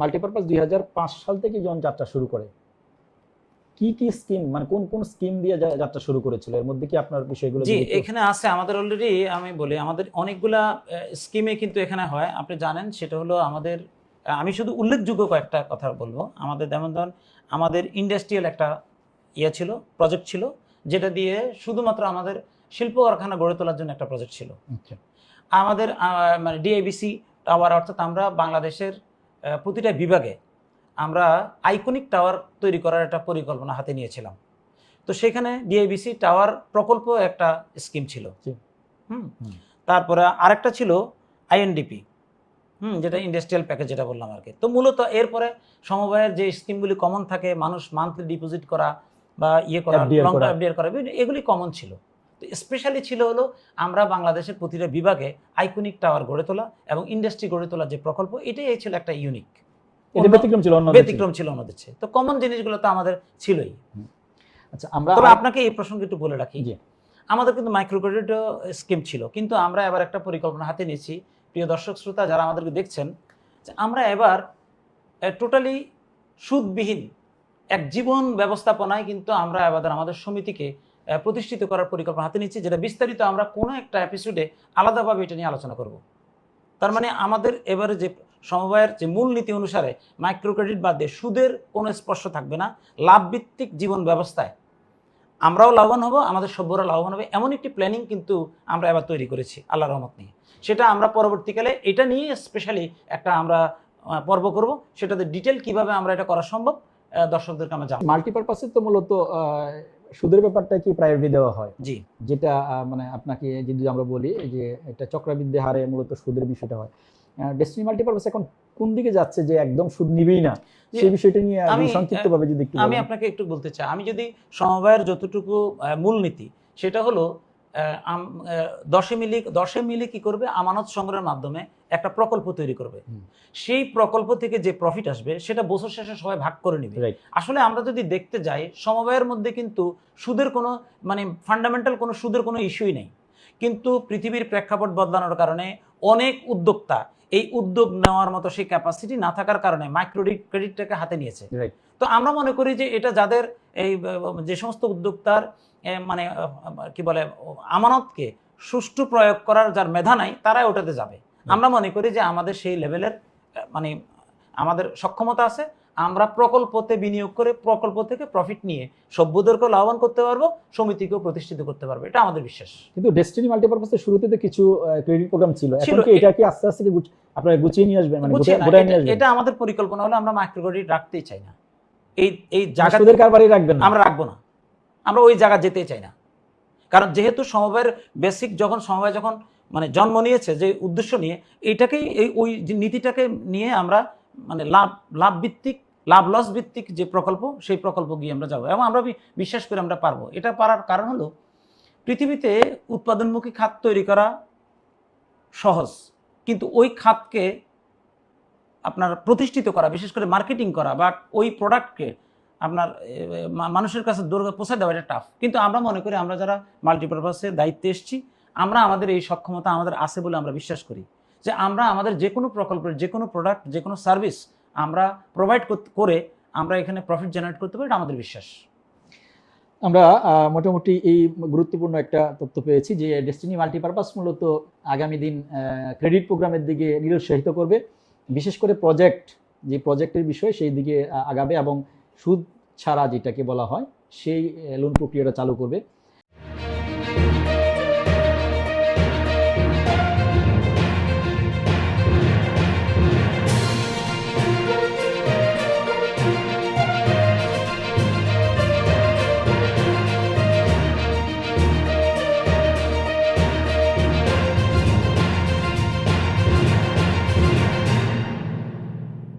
Multipurpose দু হাজার পাঁচ সাল থেকে যখন যাত্রা শুরু করে। কি কি স্কিম মানে কোন কোন স্কিম দিয়ে যাত্রা শুরু করেছিল? এর মধ্যে কি আপনার বিষয়গুলো জি এখানে আছে আমাদের অলরেডি আমি বলি আমাদের অনেকগুলা স্কিমে কিন্তু এখানে হয়। আপনি জানেন সেটা হলো আমাদের আমি শুধু উল্লেখযোগ্য কয়েকটা কথা বলব। আমাদের যেমন ধরুন আমাদের ইন্ডাস্ট্রিয়াল একটা ইয়ে ছিল প্রজেক্ট ছিল যেটা দিয়ে শুধুমাত্র আমাদের শিল্প কারখানা গড়ে তোলার জন্য একটা প্রজেক্ট ছিল। আচ্ছা, আমাদের মানে ডিআইবিসি টাওয়ার অর্থাৎ আমরা বাংলাদেশের প্রতিটা বিভাগে আমরা আইকনিক টাওয়ার তৈরি করার একটা পরিকল্পনা হাতে নিয়েছিলাম তো সেখানে ডিআইবিসি টাওয়ার প্রকল্প একটা স্কিম ছিল। হুম। তারপরে আরেকটা ছিল আইএনডিপি হুম যেটা ইন্ডাস্ট্রিয়াল প্যাকেজ যেটা বললাম আর কি তো মূলত এরপরে সমবায়ের যে স্কিমগুলি কমন থাকে মানুষ মান্থলি ডিপোজিট করা বা ইয়ে করা লং। এফডিআর করা এগুলি কমন ছিল তো স্পেশালি ছিল হলো আমরা বাংলাদেশের প্রতিটা বিভাগে আইকনিক টাওয়ার গড়ে তোলা এবং ইন্ডাস্ট্রি গড়ে তোলার যে প্রকল্প এটাই ছিল একটা ইউনিক এটা ব্যতিক্রম ছিল অন্য ব্যতিক্রম ছিল অন্যদের চেয়ে। তো কমন জিনিসগুলো তো আমাদের ছিলই। আচ্ছা আমরা তবে আপনাকে এই প্রসঙ্গে একটু বলে রাখি। আমাদের কিন্তু মাইক্রো ক্রেডিট স্কিম ছিল কিন্তু আমরা এবার একটা পরিকল্পনা হাতে নিয়েছি। প্রিয় দর্শক শ্রোতা যারা আমাদেরকে দেখছেন যে আমরা এবার টোটালি সুদবিহীন এক জীবন ব্যবস্থাপনায় কিন্তু আমরা এবার আমাদের সমিতিকে প্রতিষ্ঠিত করার পরিকল্পনা হাতে নিচ্ছি, যেটা বিস্তারিত আমরা কোনো একটা এপিসোডে আলাদাভাবে এটা নিয়ে আলোচনা করব। তার মানে আমাদের এবারে যে সমবায়ের যে মূলনীতি অনুসারে মাইক্রো ক্রেডিট বাদ দিয়ে সুদের কোনো স্পর্শ থাকবে না, লাভভিত্তিক জীবন ব্যবস্থায়। আমরাও লাভবান হব, আমাদের সভ্যরা লাভবান হবে, এমন একটি প্ল্যানিং কিন্তু আমরা এবার তৈরি করেছি আল্লাহ রহমত নিয়ে। সেটা আমরা পরবর্তীকালে এটা নিয়ে স্পেশালি একটা আমরা পর্ব করব, সেটাতে ডিটেল কীভাবে আমরা এটা করা সম্ভব দর্শকদেরকে আমরা জানাব। মাল্টিপারপাসে তো মূলত সুদের ব্যাপারটা কি প্রায়োরিটি দেওয়া হয়? জি। যেটা মানে আপনাকে যদি আমরা বলি যে একটা চক্রবৃদ্ধি হারে মূলত সুদের বিষয়টা হয়। ডেস্টিনি মাল্টিপারপাস এখন কোন দিকে যাচ্ছে যে একদম সুদ নিবেই না? সেই বিষয়টা নিয়ে আমি, সংক্ষিপ্তভাবে যদি একটু আমি আপনাকে একটু বলতে চাই। আমি যদি সমবায়ের যতটুকু মূলনীতি সেটা হলো দশে মিলি দশে মিলি কি করবে? আমানত সংগ্রহের মাধ্যমে একটা প্রকল্প তৈরি করবে। সেই প্রকল্প থেকে যে প্রফিট আসবে সেটা বছর শেষে সবাই ভাগ করে নিবে. আসলে আমরা যদি দেখতে যাই সমবায়ের মধ্যে কিন্তু সুদের কোনো মানে ফান্ডামেন্টাল কোনো সুদের কোনো ইস্যুই নেই। কিন্তু পৃথিবীর প্রেক্ষাপট বদলানোর কারণে অনেক উদ্যোক্তা এই উদ্যোগ নেওয়ার মতো সেই ক্যাপাসিটি না থাকার কারণে মাইক্রো ক্রেডিটটাকে হাতে নিয়েছে. তো আমরা মনে করি যে এটা যাদের এই যে সমস্ত উদ্যোক্তার মানে কি বলে আমানতকে সুষ্ঠু প্রয়োগ করার যার মেধা নাই তারাই ওটাতে যাবে। আমরা মনে করি যে আমাদের সেই লেভেলের মানে আমাদের সক্ষমতা আছে আমরা প্রকল্পতে বিনিয়োগ করে প্রকল্প থেকে প্রফিট নিয়ে সভ্যদেরকেও লাভবান করতে পারব সমিতিকেও প্রতিষ্ঠিত করতে পারব এটা আমাদের বিশ্বাস। কিন্তু ডেস্টিনি মাল্টিপারপাসের শুরুতে তো কিছু ক্রেডিট প্রোগ্রাম ছিল। এখন কি এটা কি আস্তে আস্তে কি আপনারা গুছিয়ে নিয়ে আসবেন? মানে গোটায় নিয়ে আসবেন? এটা আমাদের পরিকল্পনা হলো আমরা মাইক্রো ক্রেডিট রাখতেই চাই না। এই এই জায়গা সুদের কারবারই রাখবেন না। আমরা রাখব না। আমরা ওই জায়গা যেতে চাই না। কারণ যেহেতু সমবায়ের বেসিক যখন সমবায় যখন মানে জন্ম নিয়েছে যে উদ্দেশ্য নিয়ে এইটাকেই এই ওই নীতিটাকে নিয়ে আমরা মানে লাভ লাভ ভিত্তিক লাভ লস ভিত্তিক যে প্রকল্প, সেই প্রকল্প গিয়ে আমরা যাব। এবং আমরা বিশ্বাস করে আমরা পারব। এটা পারার কারণ হলো, পৃথিবীতে উৎপাদনমুখী খাত তৈরি করা সহজ। কিন্তু ওই খাতকে আপনার প্রতিষ্ঠিত করা, বিশেষ করে মার্কেটিং করা বা ওই প্রোডাক্টকে আপনার মানুষের কাছে দূর পৌঁছে দেওয়া, এটা টাফ কিন্তু আমরা মনে করি আমরা যারা মাল্টিপারপাসের দায়িত্বে এসেছি, আমরা আমাদের এই সক্ষমতা আমাদের আছে বলে আমরা বিশ্বাস করি। যে আমরা আমাদের যে কোনো প্রকল্পের যে কোনো প্রোডাক্ট যে কোনো সার্ভিস আমরা প্রোভাইড করে আমরা এখানে প্রফিট জেনারেট করতে পারি, এটা আমাদের বিশ্বাস। আমরা মোটামুটি এই গুরুত্বপূর্ণ একটা তথ্য পেয়েছি যে ডেস্টিনি মাল্টিপারপাস মূলত আগামী দিন ক্রেডিট প্রোগ্রামের দিকে নিরুৎসাহিত করবে। বিশেষ করে প্রজেক্ট যে প্রজেক্টের বিষয় সেই দিকে আগাবে এবং সুদ ছাড়া যেটাকে বলা হয়, সেই লোন প্রক্রিয়াটা চালু করবে।